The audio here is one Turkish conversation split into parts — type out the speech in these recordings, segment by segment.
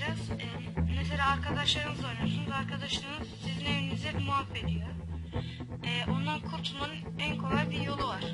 ne yapacağız? Ee, mesela arkadaşlarınızla oynuyorsunuz. Arkadaşlarınız sizin evinize muhaf ediyor. Ee, ondan kurtulmanın en kolay bir yolu var.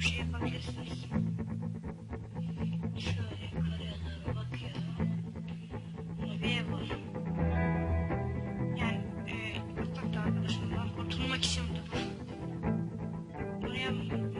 Bir şey yapabilirsiniz. Şöyle yukarıya doğru bir ev var. Yani e, ıslakta arkadaşımdan kurtulmak için bu. Bunu yapmak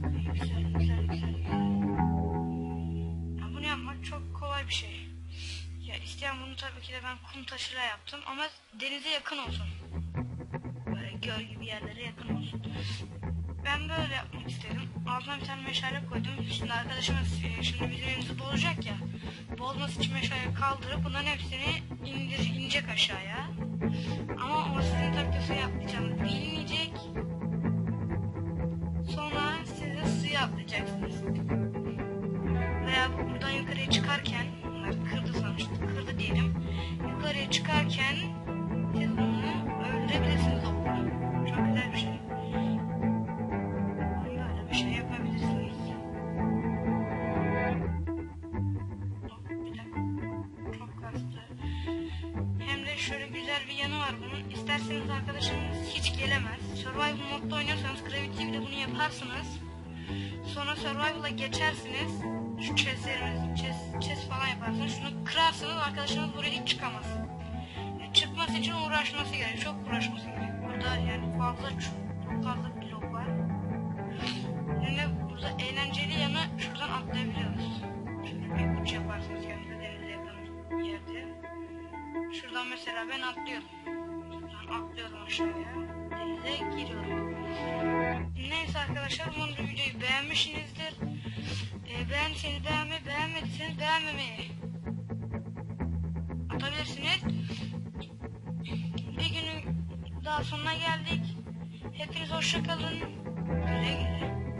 kolay bir şey. Ya isteyen bunu tabii ki de ben kum taşıyla yaptım ama denize yakın olsun. Böyle göl gibi yerlere yakın olsun. Ben böyle yapmak istedim. Altına bir tane meşale koydum. Şimdi arkadaşımız e, şimdi bizim evimizi bozacak ya. Bozması için meşaleyi kaldırıp bunların hepsini indir, inecek aşağıya. Ama o sizin tabii suya atlayacağınızı bilmeyecek. Sonra siz de suya atlayacaksınız. Çıkarken, bunlar kırdı sonuçta, kırdı diyelim. Yukarıya çıkarken siz bunu öldürebilirsiniz okla. Çok güzel bir şey. Böyle bir şey yapabilirsiniz. Dakika. Çok kastı. Hem de şöyle güzel bir yanı var bunun. İsterseniz arkadaşınız hiç gelemez. Survival modda oynuyorsanız Gravity bunu yaparsınız. Sonra Survival'a geçersiniz. Şunu kırarsınız arkadaşınız buraya hiç çıkamaz. Çıkması için uğraşması gerekiyor. Çok uğraşması gerekiyor. Burada yani fazla çok, fazla blok var. Yani burada eğlenceli yanı şuradan atlayabiliyoruz. Şöyle bir uç yaparsınız kendinize denize yakın yerde. Şuradan mesela ben atlıyorum. Şuradan atlıyorum aşağıya. Denize giriyorum. Neyse arkadaşlar umarım videoyu beğenmişsinizdir. Ee, beğendiyseniz beğenmeyi, beğenmediyseniz beğenmemeyi atabilirsiniz. Bir günün daha sonuna geldik. Hepiniz hoşça kalın. Güle güle.